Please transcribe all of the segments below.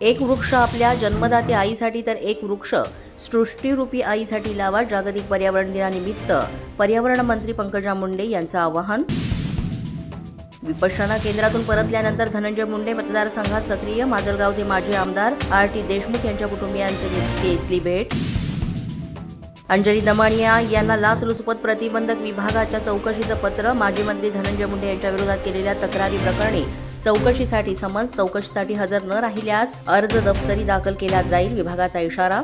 एक वृक्ष आपल्या जन्मदाते आईसाठी तर एक वृक्ष सृष्टीरूपी आईसाठी लावा जागतिक पर्यावरण दिनानिमित्त. पर्यावरण मंत्री पंकजा मुंडे यांचं आवाहन. विपश्यना केंद्रातून परतल्यानंतर धनंजय मुंडे मतदारसंघात सक्रिय माजलगावचे माजी आमदार आर टी देशमुख यांच्या कुटुंबियांचे घेतली भेट. अंजली दमानिया यांना लाचलुचपत प्रतिबंधक विभागाच्या चौकशीचं पत्र माजी मंत्री धनंजय मुंडे यांच्या विरोधात केलेल्या तक्रारी प्रकरणी चौकशीसाठी समन्स चौकशीसाठी हजर न राहिल्यास अर्ज दफ्तरी दाखल केला जाईल विभागाचा इशारा.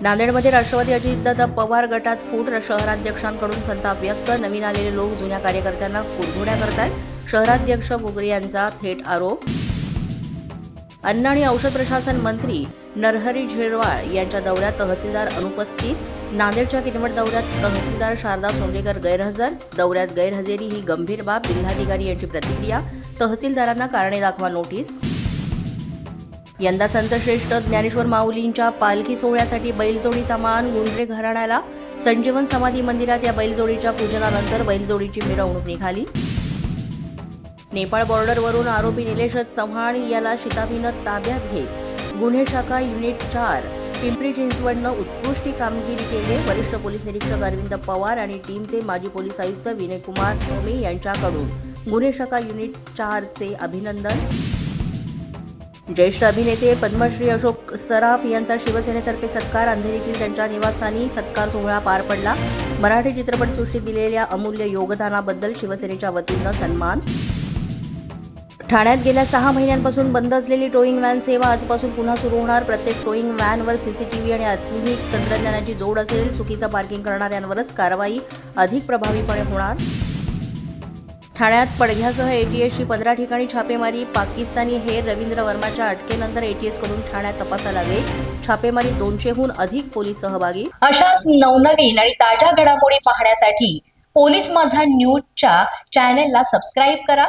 नांदेडमध्ये राष्ट्रवादी अजितदादा पवार गटात फूट शहराध्यक्षांकडून संताप व्यक्त. नवीन आलेले लोक जुन्या कार्यकर्त्यांना कुरघोड्या करतायत. शहराध्यक्ष बोगरे यांचा थेट आरोप. अन्न आणि औषध प्रशासन मंत्री नरहरी झिरवाळ यांच्या दौऱ्यात तहसीलदार अनुपस्थित. नांदेडच्या किनवट दौऱ्यात तहसीलदार शारदा सोंडेकर गैरहजर. दौऱ्यात गैरहजेरी ही गंभीर बाब जिल्हाधिकारी यांची प्रतिक्रिया तहसीलदारांना कारणे दाखवा नोटीस. यंदा संतश्रेष्ठ ज्ञानेश्वर माऊलींच्या पालखी सोहळ्यासाठी बैलजोडीचा मान गुंडरे घराण्याला. संजीवन समाधी मंदिरात या बैलजोडीच्या पूजनानंतर बैलजोडीची मिरवणूक निघाली. नेपाळ बॉर्डरवरून आरोपी निलेश चव्हाण याला शिताबीनं ताब्यात घेत. गुन्हे शाखा युनिट चार. पिंपरी चिंचवडनं उत्कृष्ट कामगिरी केली. वरिष्ठ पोलीस निरीक्षक अरविंद पवार आणि टीमचे माजी पोलीस आयुक्त विनयकुमार धोमे यांच्याकडून गुन्हे शाखा युनिट चारचे अभिनंदन. ज्येष्ठ अभिनेते पद्मश्री अशोक सराफ यांचा शिवसेनेतर्फे सत्कार. अंधेरीतील त्यांच्या निवासस्थानी सत्कार सोहळा पार पडला. मराठी चित्रपटसृष्टीत दिलेल्या अमूल्य योगदानाबद्दल शिवसेनेच्या वतीनं सन्मान. ठाण्यात गेल्या सहा महिन्यांपासून बंद असलेली टोईंग व्हॅन सेवा आजपासून पुन्हा सुरू होणार. प्रत्येक टोईंग व्हॅनवर सीसीटीव्ही आणि आधुनिक तंत्रज्ञानाची जोड असेल. चुकीचं पार्किंग करणाऱ्यांवरच कारवाई अधिक प्रभावीपणे होणार. ठाण्यात पडघ्यासह एटीएसची पंधरा ठिकाणी छापेमारी. पाकिस्तानी हेर रवींद्र वर्माच्या अटकेनंतर एटीएसकडून ठाण्यात तपासाला वेग. छापेमारी दोनशेहून अधिक पोलीस सहभागी. अशाच नवनवीन आणि ताज्या घडामोडी पाहण्यासाठी पोलीस माझा न्यूजच्या चॅनेलला सबस्क्राईब करा.